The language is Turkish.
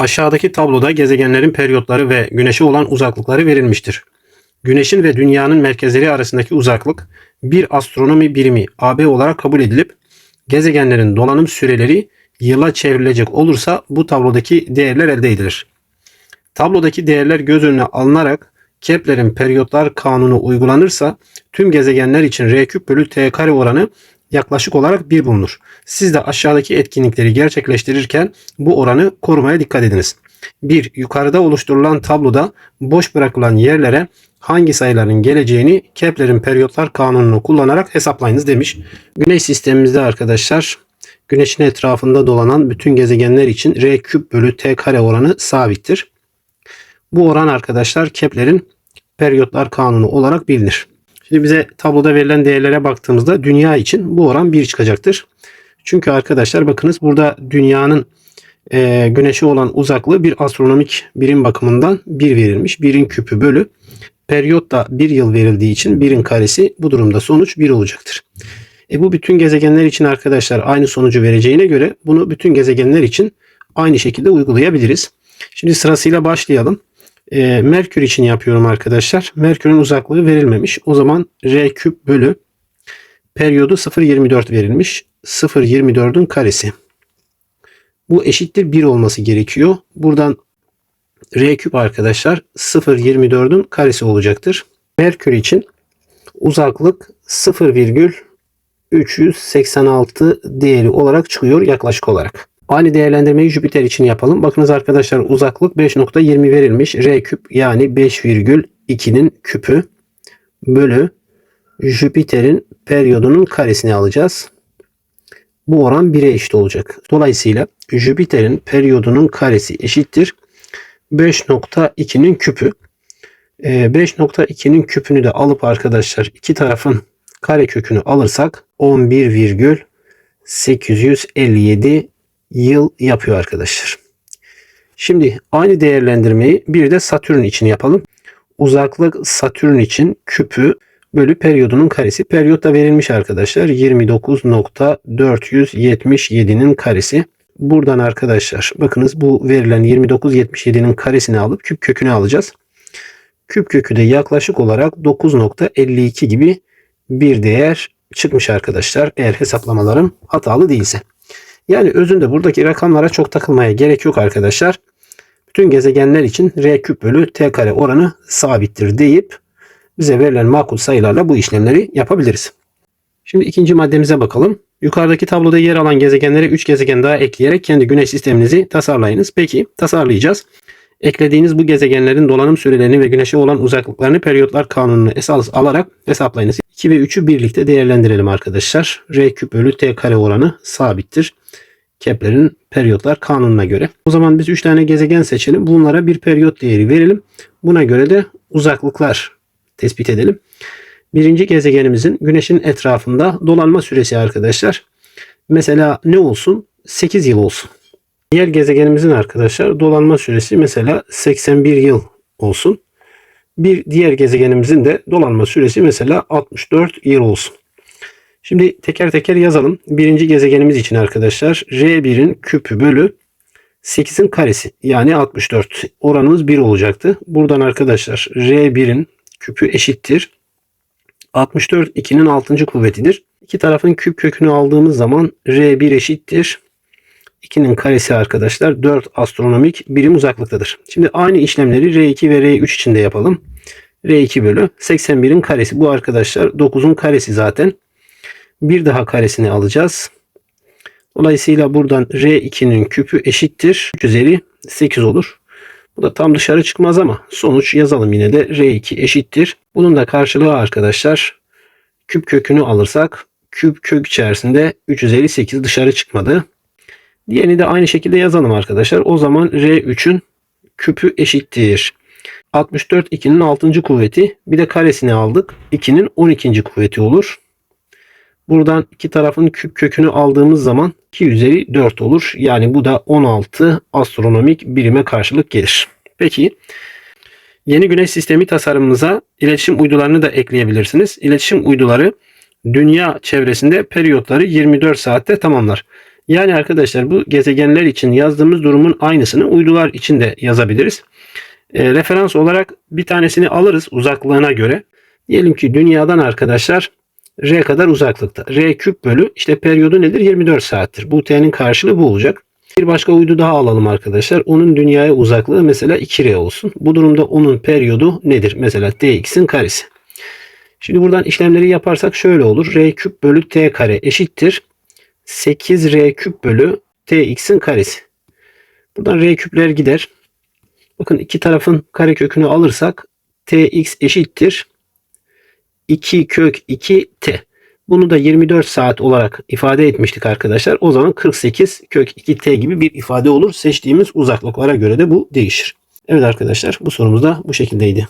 Aşağıdaki tabloda gezegenlerin periyotları ve güneşe olan uzaklıkları verilmiştir. Güneşin ve dünyanın merkezleri arasındaki uzaklık bir astronomi birimi AB olarak kabul edilip gezegenlerin dolanım süreleri yıla çevrilecek olursa bu tablodaki değerler elde edilir. Tablodaki değerler göz önüne alınarak Kepler'in periyotlar kanunu uygulanırsa tüm gezegenler için R küp bölü T kare oranı yaklaşık olarak 1 bulunur. Siz de aşağıdaki etkinlikleri gerçekleştirirken bu oranı korumaya dikkat ediniz. 1. Yukarıda oluşturulan tabloda boş bırakılan yerlere hangi sayıların geleceğini Kepler'in periyotlar kanununu kullanarak hesaplayınız demiş. Güneş sistemimizde arkadaşlar Güneşin etrafında dolanan bütün gezegenler için R küp bölü T kare oranı sabittir. Bu oran arkadaşlar Kepler'in periyotlar kanunu olarak bilinir. Şimdi bize tabloda verilen değerlere baktığımızda dünya için bu oran 1 çıkacaktır. Çünkü arkadaşlar bakınız burada dünyanın e, güneşe olan uzaklığı bir astronomik birim bakımından 1 verilmiş. 1'in küpü bölü periyot da 1 yıl verildiği için 1'in karesi bu durumda sonuç 1 olacaktır. E bu bütün gezegenler için arkadaşlar aynı sonucu vereceğine göre bunu bütün gezegenler için aynı şekilde uygulayabiliriz. Şimdi sırasıyla başlayalım. E, Merkür için yapıyorum arkadaşlar. Merkür'ün uzaklığı verilmemiş. O zaman R küp bölü periyodu 0.24 verilmiş. 0.24'ün karesi. Bu eşittir 1 olması gerekiyor. Buradan R küp arkadaşlar 0.24'ün karesi olacaktır. Merkür için uzaklık 0,386 değeri olarak çıkıyor yaklaşık olarak. Aynı değerlendirmeyi Jüpiter için yapalım. Bakınız arkadaşlar uzaklık 5.20 verilmiş. R küp yani 5,2'nin küpü bölü Jüpiter'in periyodunun karesini alacağız. Bu oran 1'e eşit olacak. Dolayısıyla Jüpiter'in periyodunun karesi eşittir. 5.2'nin küpü. 5.2'nin küpünü de alıp arkadaşlar iki tarafın kare kökünü alırsak 11,857 yıl yapıyor arkadaşlar. Şimdi aynı değerlendirmeyi bir de Satürn için yapalım. Uzaklık Satürn için küpü bölü periyodunun karesi. Periyot da verilmiş arkadaşlar. 29.477'nin karesi. Buradan arkadaşlar bakınız bu verilen 29.77'nin karesini alıp küp kökünü alacağız. Küp kökü de yaklaşık olarak 9.52 gibi bir değer çıkmış arkadaşlar. Eğer hesaplamalarım hatalı değilse. Yani özünde buradaki rakamlara çok takılmaya gerek yok arkadaşlar. Bütün gezegenler için R küp bölü T kare oranı sabittir deyip bize verilen makul sayılarla bu işlemleri yapabiliriz. Şimdi ikinci maddemize bakalım. Yukarıdaki tabloda yer alan gezegenlere 3 gezegen daha ekleyerek kendi güneş sisteminizi tasarlayınız. Peki tasarlayacağız. Eklediğiniz bu gezegenlerin dolanım sürelerini ve güneşe olan uzaklıklarını periyotlar kanununu esas alarak hesaplayınız. 2 ve 3'ü birlikte değerlendirelim arkadaşlar. R küp bölü T kare oranı sabittir. Kepler'in periyotlar kanununa göre. O zaman biz 3 tane gezegen seçelim. Bunlara bir periyot değeri verelim. Buna göre de uzaklıklar tespit edelim. Birinci gezegenimizin güneşin etrafında dolanma süresi arkadaşlar. Mesela ne olsun? 8 yıl olsun. Diğer gezegenimizin arkadaşlar dolanma süresi mesela 81 yıl olsun. Bir diğer gezegenimizin de dolanma süresi mesela 64 yıl olsun. Şimdi teker teker yazalım. Birinci gezegenimiz için arkadaşlar R1'in küpü bölü 8'in karesi yani 64 oranımız 1 olacaktı. Buradan arkadaşlar R1'in küpü eşittir. 64 2'nin 6. kuvvetidir. İki tarafın küp kökünü aldığımız zaman R1 eşittir. 2'nin karesi arkadaşlar 4 astronomik birim uzaklıktadır. Şimdi aynı işlemleri R2 ve R3 için de yapalım. R2 bölü 81'in karesi. Bu arkadaşlar 9'un karesi zaten. Bir daha karesini alacağız. Dolayısıyla buradan R2'nin küpü eşittir. 3 üzeri 8 olur. Bu da tam dışarı çıkmaz ama sonuç yazalım yine de R2 eşittir. Bunun da karşılığı arkadaşlar küp kökünü alırsak küp kök içerisinde 3 üzeri 8 dışarı çıkmadı. Diğerini de aynı şekilde yazalım arkadaşlar. O zaman R3'ün küpü eşittir. 64 2'nin 6. kuvveti bir de karesini aldık. 2'nin 12. kuvveti olur. Buradan iki tarafın küp kökünü aldığımız zaman 2 üzeri 4 olur. Yani bu da 16 astronomik birime karşılık gelir. Peki yeni güneş sistemi tasarımımıza iletişim uydularını da ekleyebilirsiniz. İletişim uyduları dünya çevresinde periyotları 24 saatte tamamlar. Yani arkadaşlar bu gezegenler için yazdığımız durumun aynısını uydular için de yazabiliriz. E, referans olarak bir tanesini alırız uzaklığına göre. Diyelim ki dünyadan arkadaşlar R kadar uzaklıkta. R küp bölü işte periyodu nedir? 24 saattir. Bu T'nin karşılığı bu olacak. Bir başka uydu daha alalım arkadaşlar. Onun dünyaya uzaklığı mesela 2R olsun. Bu durumda onun periyodu nedir? Mesela Tx'in karesi. Şimdi buradan işlemleri yaparsak şöyle olur. R küp bölü T kare eşittir. 8R küp bölü Tx'in karesi. Buradan R küpler gider. Bakın iki tarafın kare kökünü alırsak Tx eşittir. 2 kök 2 T. Bunu da 24 saat olarak ifade etmiştik arkadaşlar. O zaman 48 kök 2 T gibi bir ifade olur. Seçtiğimiz uzaklıklara göre de bu değişir. Evet arkadaşlar bu sorumuz da bu şekildeydi.